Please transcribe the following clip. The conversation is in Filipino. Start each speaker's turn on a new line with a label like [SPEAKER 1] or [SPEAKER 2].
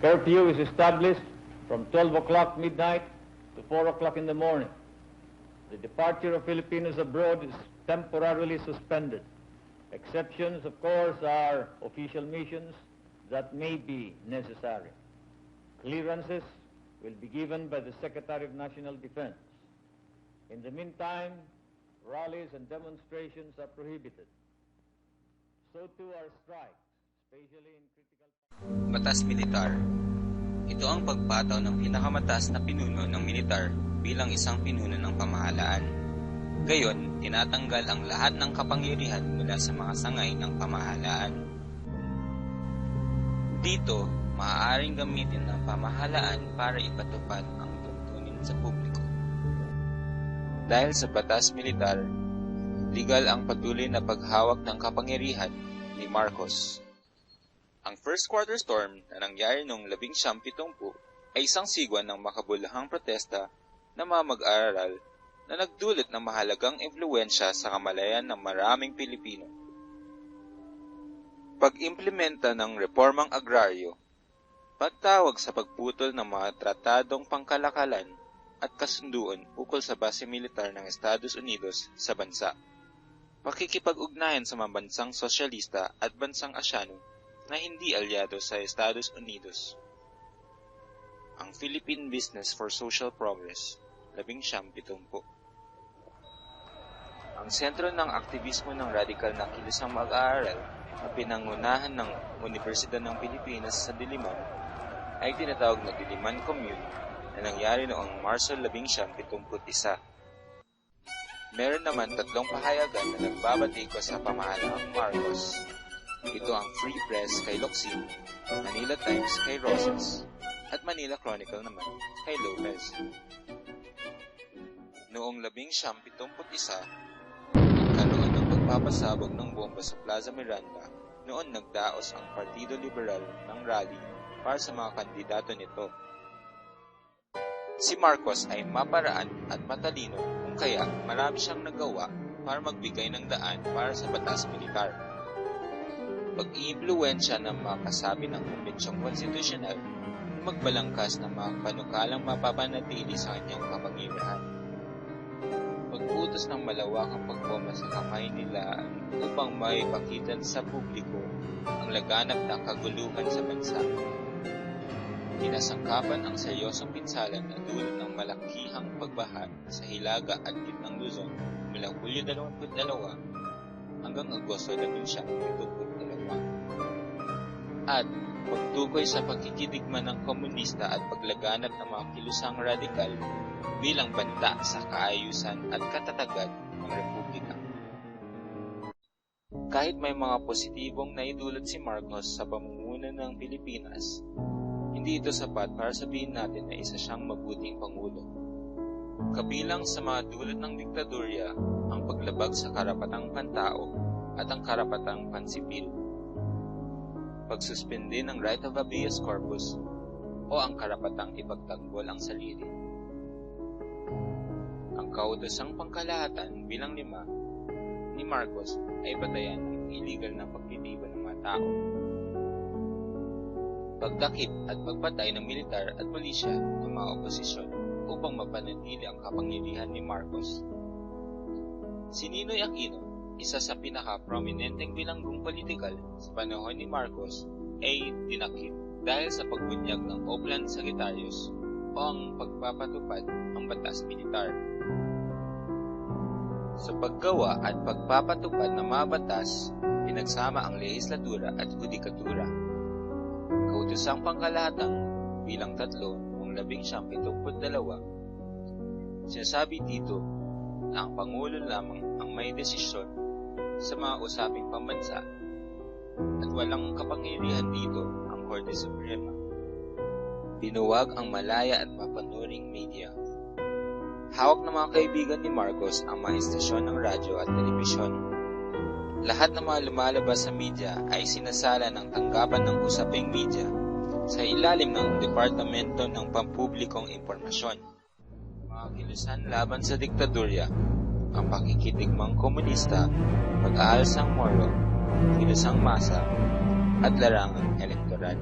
[SPEAKER 1] Curfew is established from 12 o'clock midnight to 4 o'clock in the morning. The departure of Filipinos abroad is temporarily suspended. Exceptions, of course, are official missions that may be necessary. Clearances will be given by the Secretary of National Defense. In the meantime, rallies and demonstrations are prohibited. So too are strikes.
[SPEAKER 2] Batas Militar Ito ang pagpataw ng pinakamataas na pinuno ng militar bilang isang pinuno ng pamahalaan. Gayon, tinatanggal ang lahat ng kapangyarihan mula sa mga sangay ng pamahalaan. Dito, maaaring gamitin ng pamahalaan para ipatupad ang tuntunin sa publiko. Dahil sa batas militar, legal ang patuloy na paghawak ng kapangyarihan ni Marcos. Ang first quarter storm na nangyari noong 1970 ay isang sigwan ng makabulahang protesta ng mga mag-aaral na nagdulot ng mahalagang impluensya sa kamalayan ng maraming Pilipino. Pag-implementa ng reformang agraryo, pagtawag sa pagputol ng mga tratadong pangkalakalan at kasunduan ukol sa base militar ng Estados Unidos sa bansa. Pakikipag-ugnayan sa mga bansang sosyalista at bansang asyano na hindi alyado sa Estados Unidos. Ang Philippine Business for Social Progress, labing siyam pitumpo. Ang sentro ng aktivismo ng radikal na kilusang mag-aaral na pinangunahan ng Universidad ng Pilipinas sa Diliman ay tinatawag na Diliman Commune na nangyari noong Marso 1971. Meron naman tatlong pahayagan na nagbabatikos sa pamahalaang Marcos ito ang Free Press kay Locsin, Manila Times kay Rosas, at Manila Chronicle naman kay Lopez. Noong labing siyam nagkaroon ng pagpapasabog ng bomba sa Plaza Miranda noon nagdaos ang Partido Liberal ng rally para sa mga kandidato nito. Si Marcos ay maparaan at matalino kung kaya marami siyang nagawa para magbigay ng daan para sa batas militar pag-iimpluwensya ng mga kasabi ng Kumbensyong Konstitusyonal na magbalangkas ng mga panukalang mapapanatili sa kanyang kapangyarihan. Pag-utos ng malawakang pagbomba sa kamay nila upang may pakitan sa publiko ang laganap na kaguluhan sa bansa. Kinasangkapan ang seryosong pinsalan na dulot ng malakihang pagbaha sa Hilaga at Gitnang Luzon mula Hulyo 22 hanggang Agosto 19 at pagtukoy sa pagkikidigma ng komunista at paglaganap ng mga kilusang radikal bilang banta sa kaayusan at katatagan ng Republika. Kahit may mga positibong naidulot si Marcos sa pamumuno ng Pilipinas, hindi ito sapat para sabihin natin na isa siyang mabuting pangulo. Kabilang sa mga dulot ng diktadurya ang paglabag sa karapatang pantao at ang karapatang pansipil pagsuspende ng right of habeas corpus o ang karapatang ipagtanggol ang sarili. Ang kaudasang pangkalahatan bilang lima ni Marcos ay batayan ng illegal na pagtitiba ng mga tao. Pagdakip at pagpatay ng militar at pulisya ng mga oposisyon upang mapanatili ang kapangyarihan ni Marcos. Si Ninoy Aquino isa sa pinaka-prominenteng bilanggong politikal sa panahon ni Marcos ay dinakip dahil sa pagbunyag ng Oakland Sagittarius o ang pagpapatupad ng batas militar. Sa paggawa at pagpapatupad ng mga batas, pinagsama ang lehislatura at judikatura. Kautosang pangkalahatang bilang tatlo noong labing siyang pitungput dalawa, sinasabi dito na ang Pangulo lamang ang may desisyon sa mga usaping pambansa at walang kapangyarihan dito ang Korte Suprema. Binuwag ang malaya at mapanuring media. Hawak ng mga kaibigan ni Marcos ang mga istasyon ng radyo at telebisyon. Lahat ng mga lumalabas sa media ay sinasala ng tanggapan ng usaping media sa ilalim ng Departamento ng Pampublikong Impormasyon. Mga kilusan laban sa diktadurya ang pakikitigmang komunista, pag-aalsang moro, kilusang masa, at larangang elektoral.